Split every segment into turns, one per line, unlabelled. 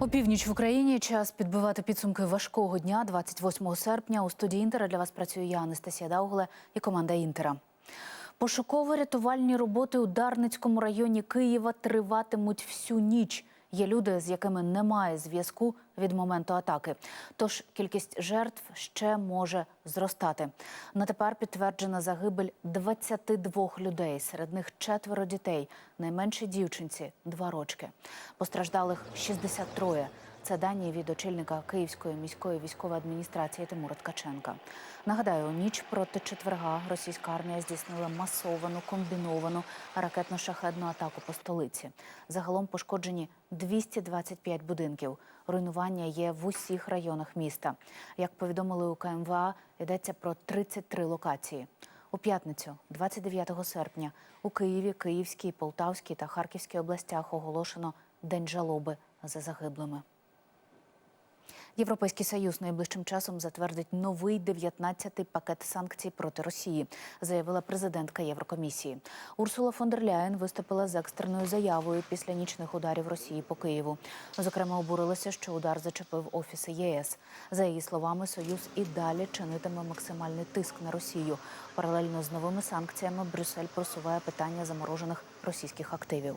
Опівніч в Україні час підбивати підсумки важкого дня 28 серпня. У студії Інтера для вас працює я, Анастасія Даугле і команда Інтера. Пошуково-рятувальні роботи у Дарницькому районі Києва триватимуть всю ніч. Є люди, з якими немає зв'язку від моменту атаки. Тож кількість жертв ще може зростати. На тепер підтверджена загибель 22 людей. Серед них четверо дітей. найменші дівчинці два рочки. Постраждалих 63. Це дані від очільника Київської міської військової адміністрації Тимура Ткаченка. Нагадаю, ніч проти четверга російська армія здійснила масовану комбіновану ракетно-шахедну атаку по столиці. Загалом пошкоджені 225 будинків. Руйнування є в усіх районах міста. Як повідомили у КМВА, йдеться про 33 локації. У п'ятницю, 29 серпня, у Києві, Київській, Полтавській та Харківській областях оголошено День жалоби за загиблими. Європейський союз найближчим часом затвердить новий 19-й пакет санкцій проти Росії, заявила президентка Єврокомісії. Урсула фон дер Ляєн виступила з екстреною заявою після нічних ударів Росії по Києву. Зокрема, обурилася, що удар зачепив офіси ЄС. За її словами, союз і далі чинитиме максимальний тиск на Росію. Паралельно з новими санкціями Брюссель просуває питання заморожених російських активів.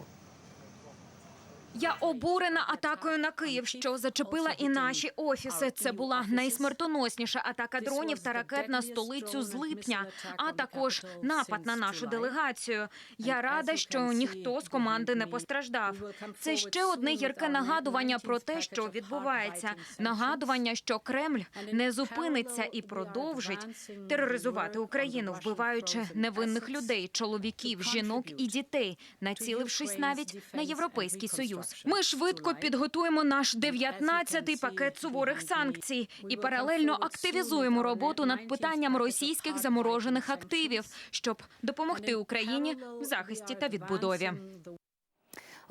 Я обурена атакою на Київ, що зачепила і наші офіси. Це була найсмертоносніша атака дронів та ракет на столицю з липня, а також напад на нашу делегацію. Я рада, що ніхто з команди не постраждав. Це ще одне гірке нагадування про те, що відбувається. Нагадування, що Кремль не зупиниться і продовжить тероризувати Україну, вбиваючи невинних людей, чоловіків, жінок і дітей, націлившись навіть на європейський союз. Ми швидко підготуємо наш 19-й пакет суворих санкцій і паралельно активізуємо роботу над питанням російських заморожених активів, щоб допомогти Україні в захисті та відбудові.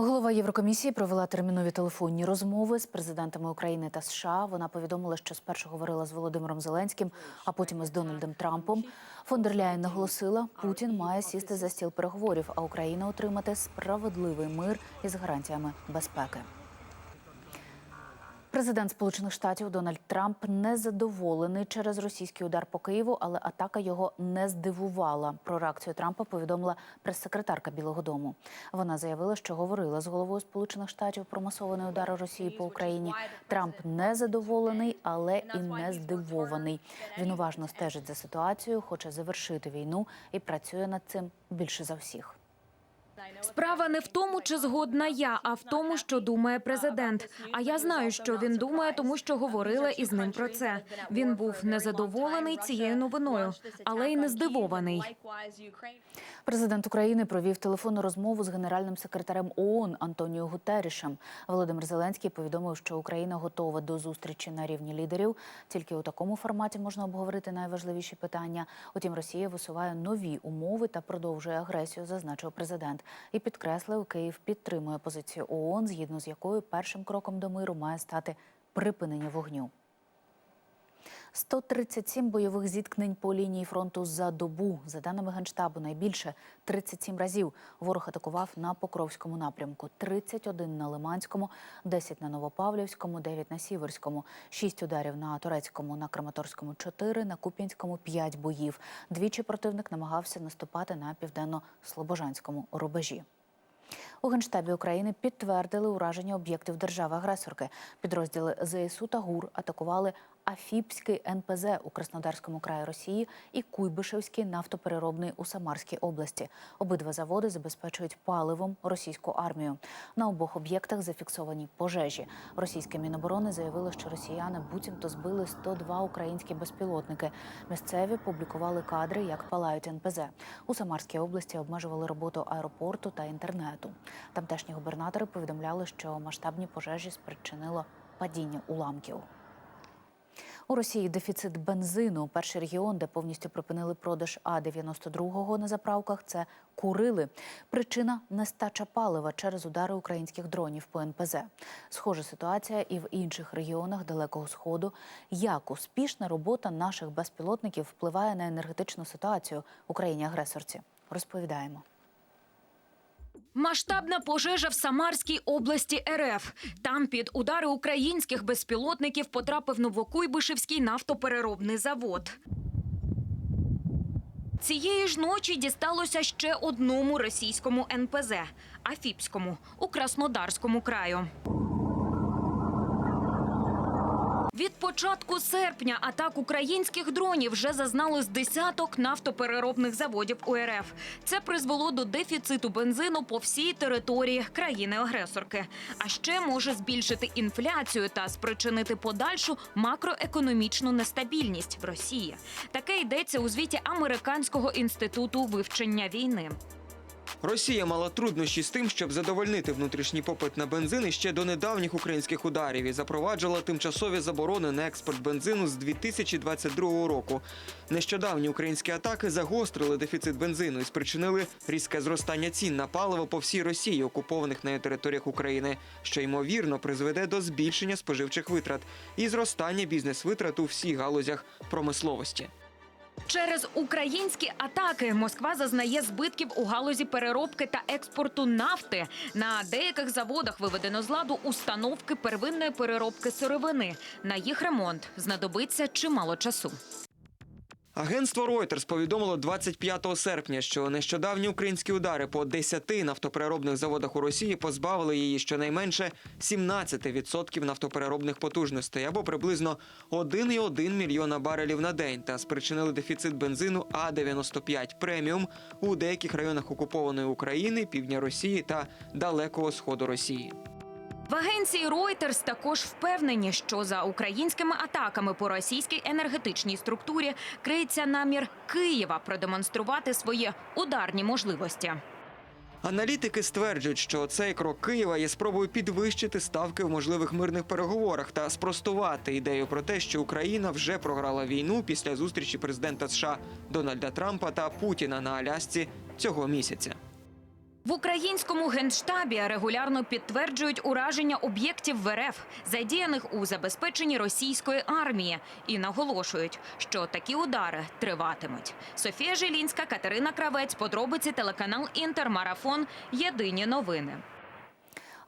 Голова Єврокомісії провела термінові телефонні розмови з президентами України та США. Вона повідомила, що спершу говорила з Володимиром Зеленським, а потім із Дональдом Трампом. Фондерляєн дер Ляєн наголосила, Путін має сісти за стіл переговорів, а Україна отримати справедливий мир із гарантіями безпеки. Президент Сполучених Штатів Дональд Трамп не задоволений через російський удар по Києву, але атака його не здивувала. Про реакцію Трампа повідомила прес-секретарка Білого Дому. Вона заявила, що говорила з головою Сполучених Штатів про масований удар Росії по Україні. Трамп не задоволений, але і не здивований. Він уважно стежить за ситуацією, хоче завершити війну і працює над цим більше за всіх.
Справа не в тому, чи згодна я, а в тому, що думає президент. А я знаю, що він думає, тому що говорила із ним про це. Він був незадоволений цією новиною, але й не здивований.
Президент України провів телефонну розмову з генеральним секретарем ООН Антоніо Гутерішем. Володимир Зеленський повідомив, що Україна готова до зустрічі на рівні лідерів. Тільки у такому форматі можна обговорити найважливіші питання. Утім, Росія висуває нові умови та продовжує агресію, зазначив президент. І підкреслив, Київ підтримує позицію ООН, згідно з якою першим кроком до миру має стати припинення вогню. 137 бойових зіткнень по лінії фронту за добу. За даними Генштабу, найбільше 37 разів ворог атакував на Покровському напрямку, 31 на Лиманському, 10 на Новопавлівському, 9 на Сіверському, 6 ударів на Турецькому, на Краматорському 4, на Куп'янському 5 боїв. Двічі противник намагався наступати на південно-слобожанському рубежі. У Генштабі України підтвердили ураження об'єктів держави-агресорки. Підрозділи ЗСУ та ГУР атакували Афіпський НПЗ у Краснодарському краї Росії і Куйбишевський нафтопереробний у Самарській області. Обидва заводи забезпечують паливом російську армію. На обох об'єктах зафіксовані пожежі. Російське міноборони заявило, що росіяни буцімто збили 102 українські безпілотники. Місцеві публікували кадри, як палають НПЗ. У Самарській області обмежували роботу аеропорту та інтернету. Тамтешні губернатори повідомляли, що масштабні пожежі спричинило падіння уламків. У Росії дефіцит бензину. Перший регіон, де повністю припинили продаж А-92 на заправках, це Курили. Причина нестача палива через удари українських дронів по НПЗ. Схожа ситуація і в інших регіонах Далекого Сходу. Як успішна робота наших безпілотників впливає на енергетичну ситуацію в Україні-агресорці? Розповідаємо.
Масштабна пожежа в Самарській області РФ. Там під удари українських безпілотників потрапив Новокуйбишевський нафтопереробний завод. Цієї ж ночі дісталося ще одному російському НПЗ – Афіпському у Краснодарському краю. Від початку серпня атак українських дронів вже зазнали з десяток нафтопереробних заводів УРФ. Це призвело до дефіциту бензину по всій території країни-агресорки. А ще може збільшити інфляцію та спричинити подальшу макроекономічну нестабільність в Росії. Таке йдеться у звіті Американського інституту вивчення війни.
Росія мала труднощі з тим, щоб задовольнити внутрішній попит на бензин ще до недавніх українських ударів і запроваджувала тимчасові заборони на експорт бензину з 2022 року. Нещодавні українські атаки загострили дефіцит бензину і спричинили різке зростання цін на паливо по всій Росії, окупованих нею територіях України, що ймовірно призведе до збільшення споживчих витрат і зростання бізнес-витрат у всіх галузях промисловості.
Через українські атаки Москва зазнає збитків у галузі переробки та експорту нафти. На деяких заводах виведено з ладу установки первинної переробки сировини. На їх ремонт знадобиться чимало часу.
Агентство Reuters повідомило 25 серпня, що нещодавні українські удари по 10 нафтопереробних заводах у Росії позбавили її щонайменше 17% нафтопереробних потужностей або приблизно 1,1 мільйона барелів на день та спричинили дефіцит бензину А-95 преміум у деяких районах окупованої України, півдня Росії та далекого сходу Росії.
В агенції Reuters також впевнені, що за українськими атаками по російській енергетичній структурі криється намір Києва продемонструвати свої ударні можливості.
Аналітики стверджують, що цей крок Києва є спробою підвищити ставки в можливих мирних переговорах та спростувати ідею про те, що Україна вже програла війну після зустрічі президента США Дональда Трампа та Путіна на Алясці цього місяця.
В українському генштабі регулярно підтверджують ураження об'єктів ВРФ, задіяних у забезпеченні російської армії, і наголошують, що такі удари триватимуть. Софія Жилінська, Катерина Кравець, подробиці телеканал Інтермарафон. Єдині новини.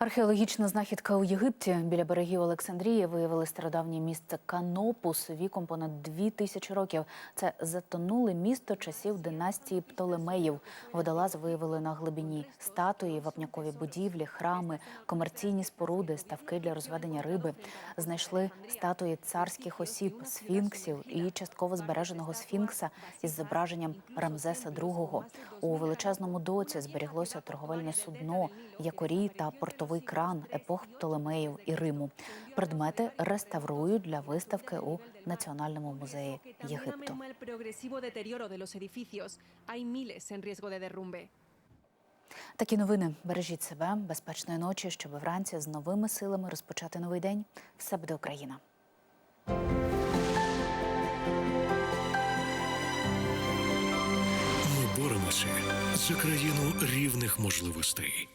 Археологічна знахідка у Єгипті біля берегів Олександрії виявили стародавнє місце Канопус віком понад дві тисячі років. Це затонуле місто часів династії Птолемеїв. Водолази виявили на глибині статуї, вапнякові будівлі, храми, комерційні споруди, ставки для розведення риби. Знайшли статуї царських осіб, сфінксів і частково збереженого сфінкса із зображенням Рамзеса II. У величезному доці зберіглося торговельне судно, якорі та портовий кран епох Птолемеїв і Риму. Предмети реставрують для виставки у Національному музеї Єгипту. Такі новини. Бережіть себе, безпечної ночі, щоб вранці з новими силами розпочати новий день. Все буде Україна.
Ми боремося за країну рівних можливостей.